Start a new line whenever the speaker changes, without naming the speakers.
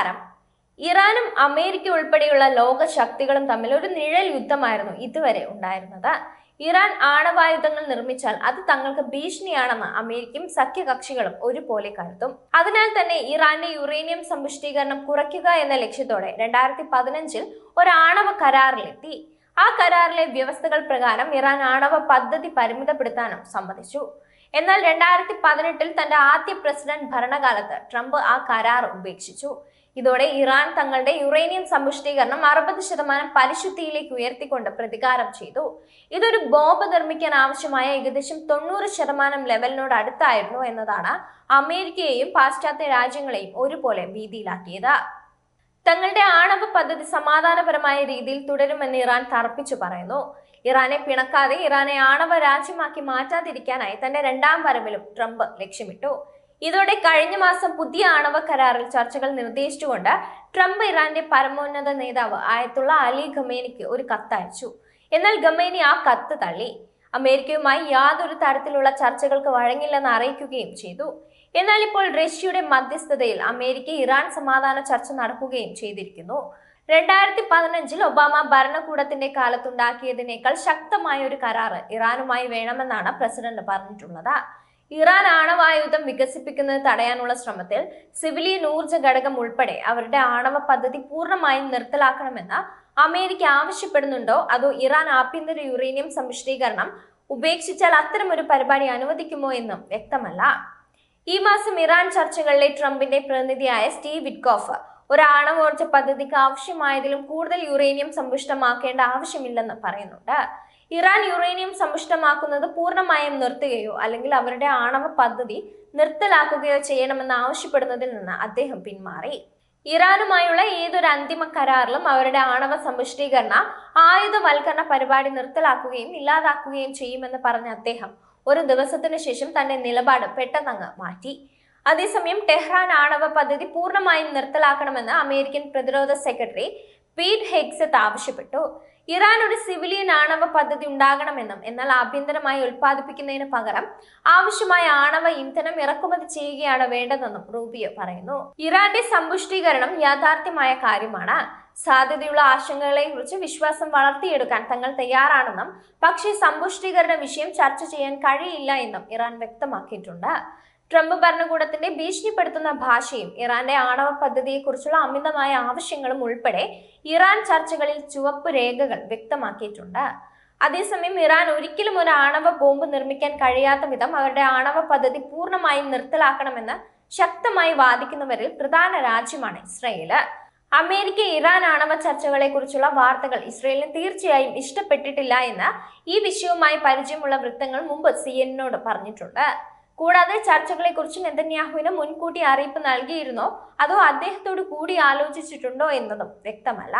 നമസ്കാരം ഇറാനും അമേരിക്ക ഉൾപ്പെടെയുള്ള ലോക ശക്തികളും തമ്മിൽ ഒരു നിഴൽ യുദ്ധമായിരുന്നു ഇതുവരെ ഉണ്ടായിരുന്നത്. ഇറാൻ ആണവായുധങ്ങൾ നിർമ്മിച്ചാൽ അത് തങ്ങൾക്ക് ഭീഷണിയാണെന്ന് അമേരിക്കയും സഖ്യകക്ഷികളും ഒരുപോലെ കരുതും. അതിനാൽ തന്നെ ഇറാന്റെ യുറേനിയം സമ്പുഷ്ടീകരണം കുറയ്ക്കുക എന്ന ലക്ഷ്യത്തോടെ രണ്ടായിരത്തി പതിനഞ്ചിൽ ഒരു ആണവ കരാറിലെത്തി. ആ കരാറിലെ വ്യവസ്ഥകൾ പ്രകാരം ഇറാൻ ആണവ പദ്ധതി പരിമിതപ്പെടുത്താനും സമ്മതിച്ചു. എന്നാൽ രണ്ടായിരത്തി പതിനെട്ടിൽ തന്റെ ആദ്യ പ്രസിഡന്റ് ഭരണകാലത്ത് ട്രംപ് ആ കരാർ ഉപേക്ഷിച്ചു. ഇതോടെ ഇറാൻ തങ്ങളുടെ യുറേനിയം സമ്പുഷ്ടീകരണം അറുപത് ശതമാനം പരിശുദ്ധിയിലേക്ക് ഉയർത്തിക്കൊണ്ട് പ്രതികാരം ചെയ്തു. ഇതൊരു ബോംബ് നിർമ്മിക്കാൻ ആവശ്യമായ ഏകദേശം തൊണ്ണൂറ് ശതമാനം ലെവലിനോട് അടുത്തായിരുന്നു എന്നതാണ് അമേരിക്കയെയും പാശ്ചാത്യ രാജ്യങ്ങളെയും ഒരുപോലെ ഭീതിയിലാക്കിയത്. തങ്ങളുടെ ആണവ പദ്ധതി സമാധാനപരമായ രീതിയിൽ തുടരുമെന്ന് ഇറാൻ തറപ്പിച്ചു പറയുന്നു. ഇറാനെ പിണക്കാതെ ഇറാനെ ആണവ രാജ്യമാക്കി മാറ്റാതിരിക്കാനായി തന്റെ രണ്ടാം വരവിലും ട്രംപ് ലക്ഷ്യമിട്ടു. ഇതോടെ കഴിഞ്ഞ മാസം പുതിയ ആണവ കരാറിൽ ചർച്ചകൾ നിർദ്ദേശിച്ചുകൊണ്ട് ട്രംപ് ഇറാന്റെ പരമോന്നത നേതാവ് ആയത്തുള്ള അലി ഖമേനിക്ക് ഒരു കത്തയച്ചു എന്നാൽ ഖമേനി ആ കത്ത് തള്ളി. അമേരിക്കയുമായി യാതൊരു തരത്തിലുള്ള ചർച്ചകൾക്ക് വഴങ്ങില്ലെന്ന് അറിയിക്കുകയും ചെയ്തു. എന്നാൽ ഇപ്പോൾ റഷ്യയുടെ മധ്യസ്ഥതയിൽ അമേരിക്ക ഇറാൻ സമാധാന ചർച്ച നടക്കുകയും ചെയ്തിരിക്കുന്നു. രണ്ടായിരത്തി പതിനഞ്ചിൽ ഒബാമ ഭരണകൂടത്തിന്റെ കാലത്തുണ്ടാക്കിയതിനേക്കാൾ ശക്തമായ ഒരു കരാറ് ഇറാനുമായി വേണമെന്നാണ് പ്രസിഡന്റ് പറഞ്ഞിട്ടുള്ളത്. ഇറാൻ ആണവായുധം വികസിപ്പിക്കുന്നത് തടയാനുള്ള ശ്രമത്തിൽ സിവിലിയൻ ഊർജ ഘടകം ഉൾപ്പെടെ അവരുടെ ആണവ പദ്ധതി പൂർണമായും നിർത്തലാക്കണമെന്ന് അമേരിക്ക ആവശ്യപ്പെടുന്നുണ്ടോ? അതോ ഇറാൻ ആഭ്യന്തര യുറേനിയം സമ്പുഷ്ടീകരണം ഉപേക്ഷിച്ചാൽ അത്തരമൊരു പരിപാടി അനുവദിക്കുമോ എന്നും വ്യക്തമല്ല. ഈ മാസം ഇറാൻ ചർച്ചകളിലെ ട്രംപിന്റെ പ്രതിനിധിയായ സ്റ്റീവ് വിറ്റ്കോഫ് ഒരു ആണവോർജ പദ്ധതിക്ക് ആവശ്യമായതിലും കൂടുതൽ യുറേനിയം സമ്പുഷ്ടമാക്കേണ്ട ആവശ്യമില്ലെന്ന് പറയുന്നുണ്ട്. ഇറാൻ യുറേനിയം സമ്പുഷ്ടമാക്കുന്നത് പൂർണമായും നിർത്തുകയോ അല്ലെങ്കിൽ അവരുടെ ആണവ പദ്ധതി നിർത്തലാക്കുകയോ ചെയ്യണമെന്ന് ആവശ്യപ്പെടുന്നതിൽ നിന്ന് അദ്ദേഹം പിന്മാറി. ഇറാനുമായുള്ള ഏതൊരു അന്തിമ കരാറിലും അവരുടെ ആണവ സമ്പുഷ്ടീകരണ ആയുധവൽക്കരണ പരിപാടി നിർത്തലാക്കുകയും ഇല്ലാതാക്കുകയും ചെയ്യുമെന്ന് പറഞ്ഞ അദ്ദേഹം ഒരു ദിവസത്തിനു ശേഷം തന്റെ നിലപാട് പെട്ടെന്നങ്ങ് മാറ്റി. അതേസമയം ടെഹ്റാൻ ആണവ പദ്ധതി പൂർണമായും നിർത്തലാക്കണമെന്ന് അമേരിക്കൻ പ്രതിരോധ സെക്രട്ടറി പീറ്റ് ഹെഗ്സത്ത് ആവശ്യപ്പെട്ടു. ഇറാൻ ഒരു സിവിലിയൻ ആണവ പദ്ധതി ഉണ്ടാകണമെന്നും എന്നാൽ ആഭ്യന്തരമായി ഉൽപ്പാദിപ്പിക്കുന്നതിന് പകരം ആവശ്യമായ ആണവ ഇന്ധനം ഇറക്കുമതി ചെയ്യുകയാണ് വേണ്ടതെന്നും റൂബിയോ പറയുന്നു. ഇറാന്റെ സമ്പുഷ്ടീകരണം യാഥാർത്ഥ്യമായ കാര്യമാണ്. സാധ്യതയുള്ള ആശങ്കകളെ കുറിച്ച് വിശ്വാസം വളർത്തിയെടുക്കാൻ തങ്ങൾ തയ്യാറാണെന്നും പക്ഷേ സമ്പുഷ്ടീകരണ വിഷയം ചർച്ച ചെയ്യാൻ കഴിയില്ല എന്നും ഇറാൻ വ്യക്തമാക്കിയിട്ടുണ്ട്. ട്രംപ് ഭരണകൂടത്തിന്റെ ഭീഷണിപ്പെടുത്തുന്ന ഭാഷയും ഇറാന്റെ ആണവ പദ്ധതിയെക്കുറിച്ചുള്ള അമിതമായ ആവശ്യങ്ങളും ഉൾപ്പെടെ ഇറാൻ ചർച്ചകളിൽ ചുവപ്പ് രേഖകൾ വ്യക്തമാക്കിയിട്ടുണ്ട്. അതേസമയം ഇറാൻ ഒരിക്കലും ഒരു ആണവ ബോംബ് നിർമ്മിക്കാൻ കഴിയാത്ത വിധം അവരുടെ ആണവ പദ്ധതി പൂർണമായും നിർത്തലാക്കണമെന്ന് ശക്തമായി വാദിക്കുന്നവരിൽ പ്രധാന രാജ്യമാണ് ഇസ്രയേൽ. അമേരിക്ക ഇറാൻ ആണവ ചർച്ചകളെ കുറിച്ചുള്ള വാർത്തകൾ ഇസ്രയേലിന് തീർച്ചയായും ഇഷ്ടപ്പെട്ടിട്ടില്ല എന്ന് ഈ വിഷയവുമായി പരിചയമുള്ള വൃത്തങ്ങൾ മുമ്പ് സി പറഞ്ഞിട്ടുണ്ട്. കൂടാതെ ചർച്ചകളെ കുറിച്ച് നെതന്യാഹുവിന് മുൻകൂട്ടി അറിയിപ്പ് നൽകിയിരുന്നോ? അതോ അദ്ദേഹത്തോട് കൂടി ആലോചിച്ചിട്ടുണ്ടോ എന്നതും വ്യക്തമല്ല.